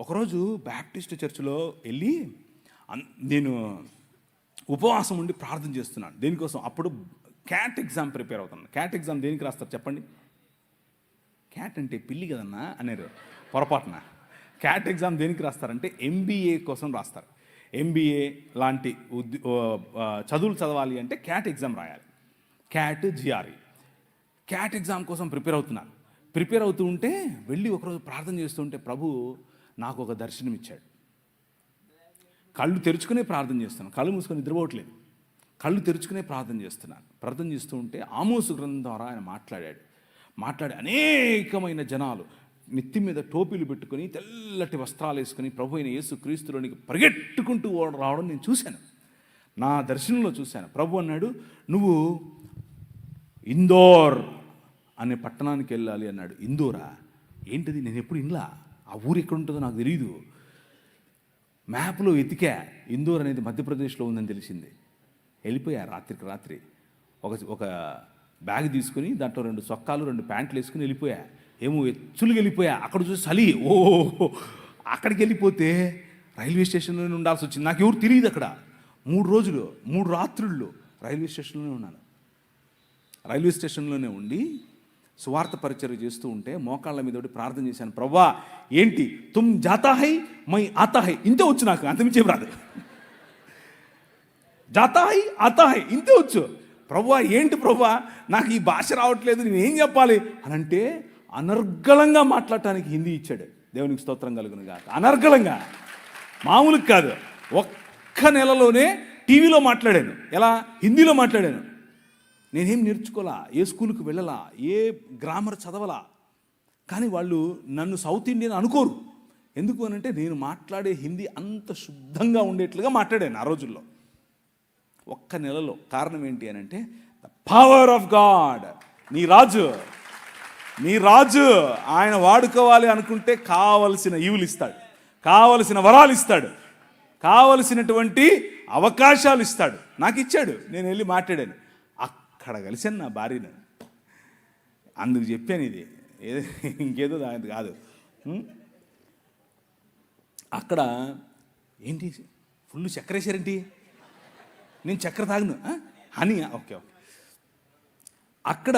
ఒకరోజు బ్యాప్టిస్ట్ చర్చిలో వెళ్ళి అన్- నేను ఉపవాసం ఉండి ప్రార్థన చేస్తున్నాను. దేనికోసం? అప్పుడు క్యాట్ ఎగ్జామ్ ప్రిపేర్ అవుతున్నాను. క్యాట్ ఎగ్జామ్ దేనికి రాస్తారు చెప్పండి? క్యాట్ అంటే పిల్లి కదన్నా? అనేరు. పొరపాటున. క్యాట్ ఎగ్జామ్ దేనికి రాస్తారంటే ఎంబీఏ కోసం రాస్తారు. ఎంబీఏ లాంటి ఉద్య చదువులు చదవాలి అంటే క్యాట్ ఎగ్జామ్ రాయాలి. క్యాట్ జిఆర్ఈ క్యాట్ ఎగ్జామ్ కోసం ప్రిపేర్ అవుతున్నాను. ప్రిపేర్ అవుతూ ఉంటే వెళ్ళి ఒకరోజు ప్రార్థన చేస్తుంటే ప్రభు నాకు ఒక దర్శనం ఇచ్చాడు కళ్ళు తెరుచుకునే ప్రార్థన చేస్తున్నాను. కళ్ళు మూసుకొని నిద్రపోవట్లేదు. కళ్ళు తెరుచుకునే ప్రార్థన చేస్తున్నాను. ప్రార్థన చేస్తూ ఉంటే ఆమోసు గ్రంథం ద్వారా ఆయన మాట్లాడాడు. మాట్లాడి అనేకమైన జనాలు నెత్తి మీద టోపీలు పెట్టుకొని తెల్లటి వస్త్రాలు వేసుకుని ప్రభు అయిన యేసు క్రీస్తులోనికి పరిగెట్టుకుంటూ రావడం నేను చూశాను. నా దర్శనంలో చూశాను. ప్రభు అన్నాడు నువ్వు ఇందోర్ అనే పట్టణానికి వెళ్ళాలి అన్నాడు. ఇందోరా? ఏంటిది? నేను ఎప్పుడు ఇండ్లా? ఆ ఊరు ఎక్కడ ఉంటుందో నాకు తెలియదు మ్యాప్లో వెతికా ఇందోర్ అనేది మధ్యప్రదేశ్లో ఉందని తెలిసింది. వెళ్ళిపోయా రాత్రికి రాత్రి. ఒక ఒక బ్యాగ్ తీసుకుని దాంట్లో రెండు సొక్కాలు రెండు ప్యాంట్లు వేసుకుని వెళ్ళిపోయా. ఏమో ఎచ్చులు వెళ్ళిపోయా. అక్కడ చూసి చలి. ఓ అక్కడికి వెళ్ళిపోతే రైల్వే స్టేషన్లోనే ఉండాల్సి వచ్చింది. నాకు ఎవరు తెలియదు అక్కడ. మూడు రోజులు మూడు రాత్రుళ్ళు రైల్వే స్టేషన్లోనే ఉన్నాను. రైల్వే స్టేషన్లోనే ఉండి సువార్త పరిచయం చేస్తూ ఉంటే మోకాళ్ళ మీద ఒకటి ప్రార్థన చేశాను ప్రవ్వా ఏంటి? తుమ్ జాతాహై మై ఆతాహై ఇంతే వచ్చు నాకు అంతమించే రాదు. జాతాహై హై ఇంతే వచ్చు. ప్రవ్వా ఏంటి ప్రవ్వా? నాకు ఈ భాష రావట్లేదు నేను ఏం చెప్పాలి? అని అంటే అనర్గళంగా మాట్లాడటానికి హిందీ ఇచ్చాడు. దేవునికి స్తోత్రం కలుగును కాదు అనర్గళంగా. మామూలుగా కాదు. ఒక్క నెలలోనే టీవీలో మాట్లాడాను. ఎలా? హిందీలో మాట్లాడాను. నేనేం నేర్చుకోలా? ఏ స్కూల్కి వెళ్ళలా? ఏ గ్రామర్ చదవలా? కానీ వాళ్ళు నన్ను సౌత్ ఇండియన్ అనుకోరు. ఎందుకు అని అంటే నేను మాట్లాడే హిందీ అంత శుద్ధంగా ఉండేట్లుగా మాట్లాడాను ఆ రోజుల్లో. ఒక్క నెలలో కారణం ఏంటి అని అంటే ద పవర్ ఆఫ్ గాడ్. నీ రాజు. నీ రాజు ఆయన వాడుకోవాలి అనుకుంటే కావలసిన ఈవులు ఇస్తాడు కావలసిన వరాలు ఇస్తాడు కావలసినటువంటి అవకాశాలు ఇస్తాడు నాకు ఇచ్చాడు నేను వెళ్ళి మాట్లాడాను. అక్కడ కలిసాను నా భార్యను. అందుకు చెప్పాను ఇది. ఏదో ఇంకేదో దాని కాదు. అక్కడ ఏంటి? ఫుల్ చక్కెర వేసారేంటి నేను చక్కెర తాగను. అని ఓకే ఓకే. అక్కడ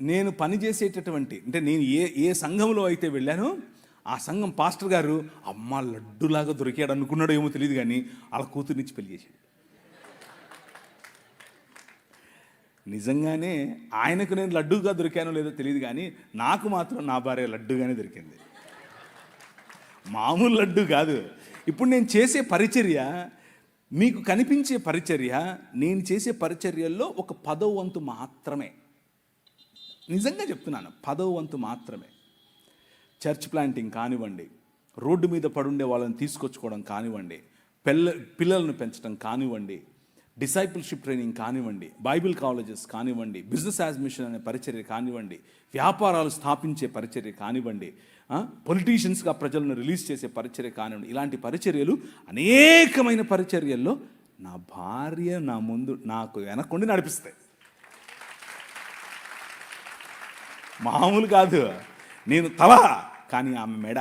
నేను పనిచేసేటటువంటి అంటే నేను ఏ ఏ సంఘంలో అయితే వెళ్ళానో ఆ సంఘం పాస్టర్ గారు అమ్మ లడ్డులాగా దొరికాడు అనుకున్నాడో ఏమో తెలియదు కానీ వాళ్ళ కూతురునిచ్చి పెళ్ళి చేశాడు. నిజంగానే ఆయనకు నేను లడ్డూగా దొరికానో లేదో తెలియదు కానీ నాకు మాత్రం నా భార్య లడ్డుగానే దొరికింది. మామూలు లడ్డు కాదు. ఇప్పుడు నేను చేసే పరిచర్య మీకు కనిపించే పరిచర్య నేను చేసే పరిచర్యల్లో ఒక పదవ వంతు మాత్రమే. నిజంగా చెప్తున్నాను పదవ వంతు మాత్రమే. చర్చ్ ప్లాంటింగ్ కానివ్వండి రోడ్డు మీద పడుండే వాళ్ళని తీసుకొచ్చుకోవడం కానివ్వండి పిల్ల పిల్లలను పెంచడం కానివ్వండి డిసైపుల్షిప్ ట్రైనింగ్ కానివ్వండి బైబిల్ కాలేజెస్ కానివ్వండి బిజినెస్ యాజ్మిషన్ అనే పరిచర్య కానివ్వండి వ్యాపారాలు స్థాపించే పరిచర్య కానివ్వండి పొలిటీషియన్స్గా ప్రజలను రిలీజ్ చేసే పరిచర్య కానివ్వండి ఇలాంటి పరిచర్యలు అనేకమైన పరిచర్యల్లో నా భార్య నా ముందు నాకు వెనకుండి నడిపిస్తాయి. మామూలు కాదు. నేను తల కానీ ఆమె మెడ.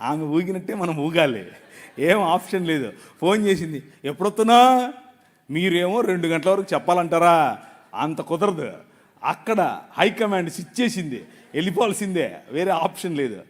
ఆమె ఊగినట్టే మనం ఊగాలి. ఏం ఆప్షన్ లేదు. ఫోన్ చేసింది ఎప్పుడొస్తున్నా మీరేమో రెండు గంటల వరకు చెప్పాలంటారా? అంత కుదరదు. అక్కడ హైకమాండ్ స్విచ్ చేసింది వెళ్ళిపోవాల్సిందే. వేరే ఆప్షన్ లేదు.